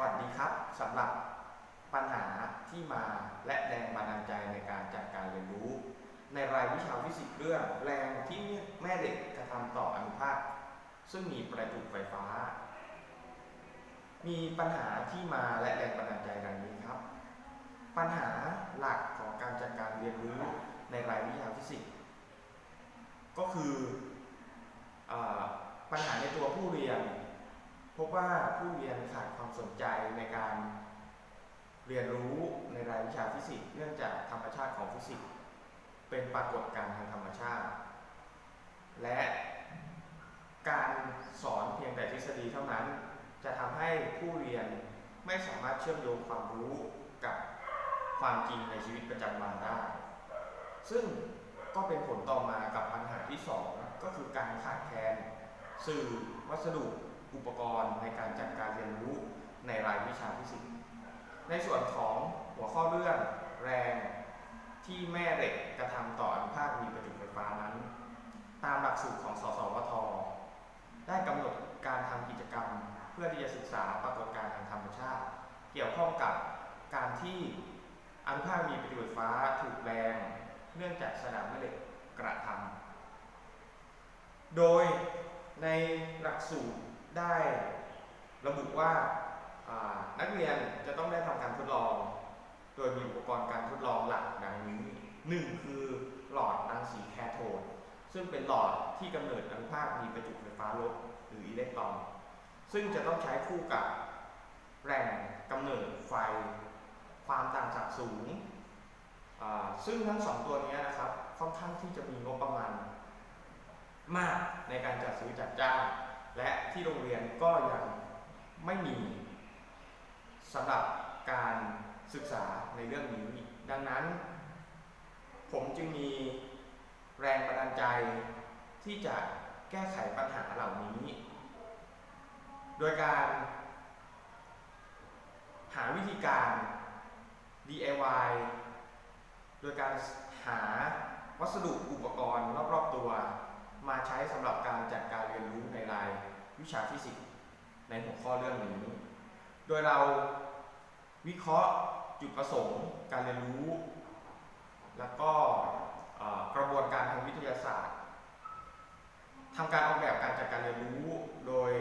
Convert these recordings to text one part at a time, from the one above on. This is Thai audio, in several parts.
วัสดีครับสำหรับปัญหาที่มาและแรงบันดาลใจในการจัดการเรียนรู้ ในรายวิชาฟิสิกส์เรื่องแรงที่แม่เหล็กกระทำต่ออนุภาค ซึ่งมีประจุไฟฟ้า มีปัญหาที่มาและแรงบันดาลใจดังนี้ครับ ปัญหาหลักของการจัดการเรียนรู้ในรายวิชาฟิสิกส์ก็คืออปัญหาในตัวผู้เรียน พบว่าผู้เรียนขาดความสนใจในการเรียนรู้ในรายวิชาฟิสิกส์เนื่องจากธรรมชาติของฟิสิกส์เป็นปรากฏการณ์ทางธรรมชาติ และการสอนเพียงแต่ทฤษฎีเท่านั้น จะทำให้ผู้เรียนไม่สามารถเชื่อมโยงความรู้กับความจริงในชีวิตประจำวันได้ ซึ่งก็เป็นผลต่อมากับปัญหาที่สองก็คือการขาดแคลนสื่อวัสดุ อุปกรณ์ในการจัดการเรียนรู้ในรายวิชาฟิสิกส์ ในส่วนของหัวข้อเรื่องแรงที่แม่เหล็กกระทำต่ออนุภาคมีประจุไฟฟ้านั้น ตามหลักสูตรของสสวท ได้กำหนดการทำกิจกรรม เพื่อที่จะศึกษาปรากฏการณ์ทางธรรมชาติ เกี่ยวข้องกับการที่อนุภาคมีประจุไฟฟ้าถูกแรงเนื่องจากสนามแม่เหล็กกระทำโดยในหลักสูตร ได้ระบุว่านักเรียนจะต้องได้ทำการทดลอง โดยมีอุปกรณ์การทดลองหลักดังนี้1คือหลอดรังสีแคโทดซึ่งเป็นหลอดที่กำเนิดอนุภาคมีประจุไฟฟ้าลบหรืออิเล็กตรอน ซึ่งจะต้องใช้คู่กับแรงกำเนิดไฟ ความต่างศักย์สูง ซึ่งทั้งสองตัวนี้นะครับค่อนข้างที่จะมีงบประมาณมากในการจัดซื้อจัดจ้าง และที่โรงเรียนก็ยังไม่มีสำหรับการศึกษาในเรื่องนี้ ดังนั้น ผมจึงมีแรงบันดาลใจที่จะแก้ไขปัญหาเหล่านี้ โดยการ หาวิธีการ DIY โดยการหาวัสดุอุปกรณ์รอบๆตัว มาใช้สำหรับการจัดการเรียนรู้ในราย วิชาฟิสิกส์ในหัวข้อเรื่องนี้ โดยเราวิเคราะห์จุดประสงค์ การเรียนรู้ แล้วก็กระบวนการทางวิทยาศาสตร์ทำการออกแบบการจัดการเรียนรู้ โดย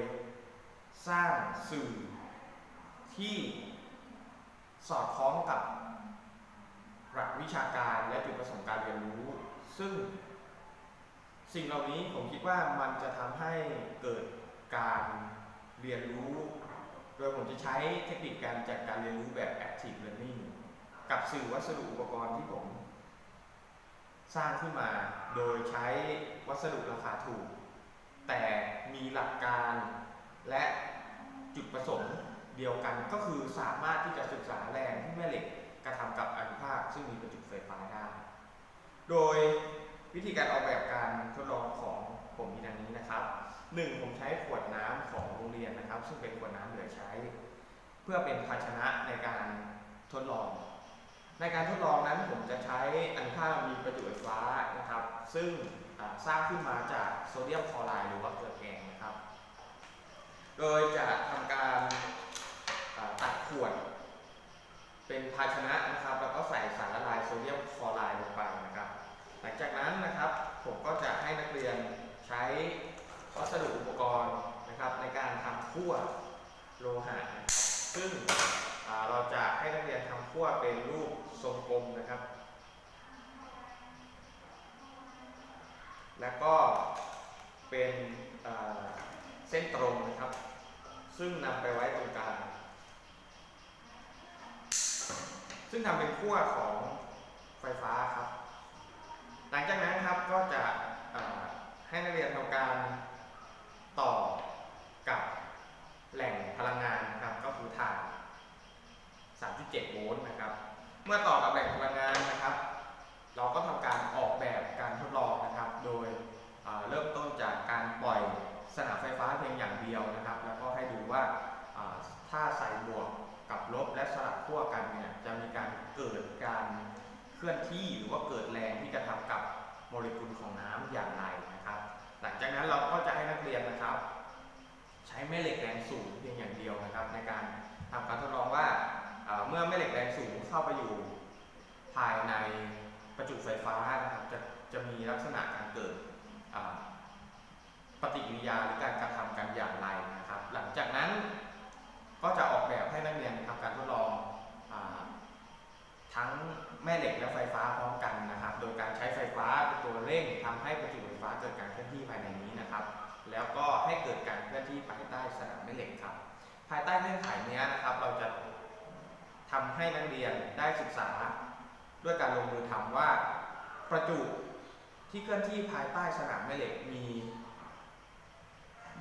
สร้างสื่อที่สอดคล้องกับหลักวิชาการและจุดประสงค์การเรียนรู้ ซึ่งสิ่งเหล่านี้ผมคิดว่ามันจะทำให้เกิด การเรียนรู้ โดยผมจะใช้เทคนิคการจัดการเรียนรู้แบบ active learning กับสื่อวัสดุอุปกรณ์ที่ผม สร้างขึ้นมาโดยใช้วัสดุราคาถูก แต่มีหลักการและจุดประสงค์เดียวกันก็คือสามารถที่จะศึกษาแรงที่แม่เหล็กกระทำกับอนุภาคซึ่งมีประจุไฟฟ้าได้ โดยวิธีการออกแบบการทดลองของผมมีดังนี้นะครับ 1. ผมใช้ขวดน้ำของโรงเรียนนะครับ ซึ่งเป็นขวดน้ำเหลือใช้ เพื่อเป็นภาชนะในการทดลอง ในการทดลองนั้นผมจะใช้อนุภาคมีประจุไฟฟ้านะครับ ซึ่งสร้างขึ้นมาจากโซเดียมคลอไรด์หรือว่าเกลือแกงนะครับ โดยจะทำการตัดขวด เป็นภาชนะนะครับ แล้วก็ใส่สารละลายโซเดียมคลอไรด์ลงไปนะครับ หลังจากนั้นนะครับผมก็จะให้นักเรียนใช้ วัสดุอุปกรณ์นะครับในการทำขั้วโลหะนะครับซึ่งเราจะให้นักเรียนทำขั้วเป็นรูปทรงกลมนะครับ แล้วก็เป็นเส้นตรงนะครับ ซึ่งนำไปไว้ตรงกลางซึ่งทำเป็นขั้วของไฟฟ้าครับ หลังจากนั้นครับก็จะให้นักเรียนทำการ ต่อกับแหล่งพลังงานนะครับก็คือถ่าน 3.7 โวลต์นะครับ เมื่อต่อกับแหล่งพลังงานนะครับ เราก็ทำการออกแบบการทดลองนะครับ โดยเริ่มต้นจากการปล่อยสนามไฟฟ้าเพียงอย่างเดียวนะครับ แล้วก็ให้ดูว่าถ้าใส่บวกกับลบและสลับขั้วกันเนี่ยจะมีการเกิดการเคลื่อนที่หรือว่าเกิดแรงที่กระทำกับโมเลกุลของน้ำอย่างไร จากนั้นเราก็จะให้นักเรียนนะครับ ใช้แม่เหล็กแรงสูงเพียงอย่างเดียวนะครับ ในการทำการทดลองว่าเมื่อแม่เหล็กแรงสูงเข้าไปอยู่ภายในประจุไฟฟ้านะครับจะจะมีลักษณะการเกิดปฏิกิริยาหรือการกระทำกันอย่างไรนะครับ หลังจากนั้นก็จะออกแบบให้นักเรียนทำการทดลองอทั้งแม่เหล็กและไฟฟ้าพร้อมกันนะครับ โดยการใช้ไฟฟ้าเป็นตัวเร่งทำให้าที่ภายใต้สนามแม่เหล็กครับ ภายใต้เงื่อนไขนี้นะครับ เราจะทำให้นักเรียนได้ศึกษา ด้วยการลงมือทำว่าประจุที่เคลื่อนที่ภายใต้สนามแม่เหล็กมี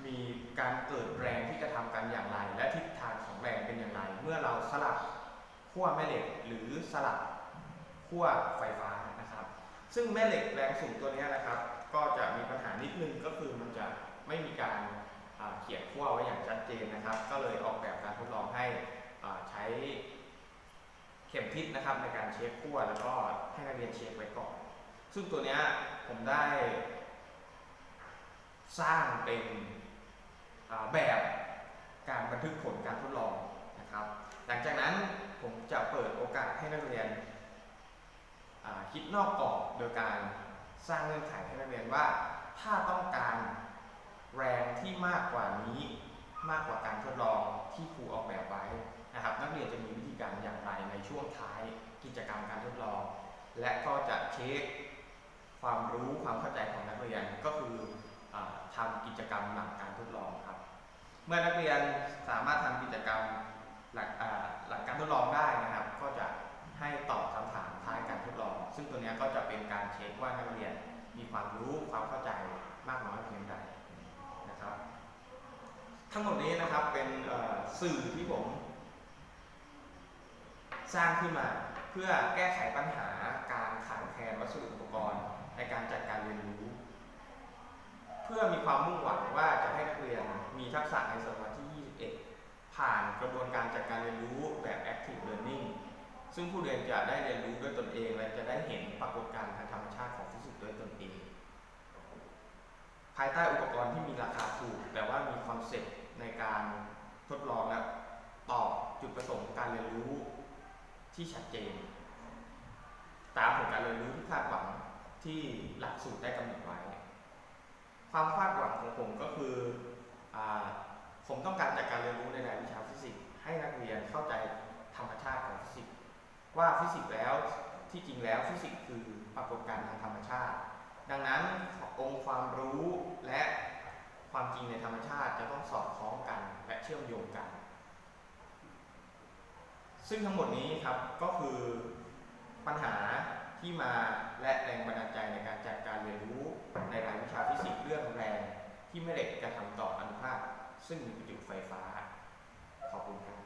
มีการเกิดแรงที่กระทำกันอย่างไร และทิศทางของแรงเป็นอย่างไร เมื่อเราสลับขั้วแม่เหล็กหรือสลับขั้วไฟฟ้านะครับ ซึ่งแม่เหล็กแรงสูงตัวนี้นะครับ ก็จะมีปัญหานิดนึงก็คือมันจะไม่มีการ เขียนขั้วไว้อย่างชัดเจนนะครับ ก็เลยออกแบบการทดลองให้ใช้เข็มทิศนะครับในการเช็คขั้วแล้วก็ให้นักเรียนเช็คไว้ก่อน ซึ่งตัวเนี้ยผมได้ สร้างเป็นแบบการบันทึกผลการทดลองนะครับ หลังจากนั้นผมจะเปิดโอกาสให้นักเรียนคิดนอกกรอบโดยการสร้างเงื่อนไขให้นักเรียนว่าถ้าต้องการ แรงที่มากกว่านี้มากกว่าการทดลองที่ครูออกแบบไว้นะครับ นักเรียนจะมีวิธีการอย่างไรในช่วงท้ายกิจกรรมการทดลอง และก็จะเช็คความรู้ความเข้าใจของนักเรียนก็คืออ่าทำกิจกรรมหลังการทดลองครับ เมื่อนักเรียนสามารถทำกิจกรรมหลังหลังการทดลองได้นะครับ ก็จะให้ตอบคำถามท้ายการทดลอง ซึ่งตัวนี้ก็จะเป็นการเช็คว่านักเรียนมีความรู้ความเข้าใจมากน้อยเพียงใด ทั้งหมดนี้นะครับเป็นสื่อที่ผม สร้างขึ้นมาเพื่อแก้ไขปัญหาการขาดแคลนวัสดุอุปกรณ์ ในการจัดการเรียนรู้ เพื่อมีความมุ่งหวังว่าจะให้นักเรียนมีทักษะในศตวรรษที่ 21 ผ่านกระบวนการจัดการเรียนรู้แบบ active learning ซึ่งผู้เรียนจะได้เรียนรู้ด้วยตนเอง และจะได้เห็นปรากฏการณ์ทางธรรมชาติของฟิสิกส์ด้วยตนเอง ภายใต้อุปกรณ์ที่มีราคาถูก แต่ว่ามีคอนเซ็ปต์ ในการทดลองและตอบจุดประสงค์การเรียนรู้ที่ชัดเจน ตามผลการเรียนรู้ที่คาดหวังที่หลักสูตรได้กำหนดไว้ ความคาดหวังของผมก็คืออผมต้องการจากการเรียนรู้ในรายวิชาฟิสิกส์ให้นักเรียนเข้าใจธรรมชาติของฟิสิกส์ว่าฟิสิกส์แล้วที่จริงแล้วฟิสิกส์คือปรากฏการณ์ทางธรรมชาติ ดังนั้นองค์ความรู้และ ความจริงในธรรมชาติจะต้องสอดคล้องกันและเชื่อมโยงกัน ซึ่งทั้งหมดนี้ครับก็คือปัญหาที่มาและแรงบันดาลใจในการจัดการเรียนรู้ในรายวิชาฟิสิกส์เรื่องแรงที่แม่เหล็กกระทำต่ออนุภาคซึ่งมีประจุไฟฟ้า ขอบคุณครับ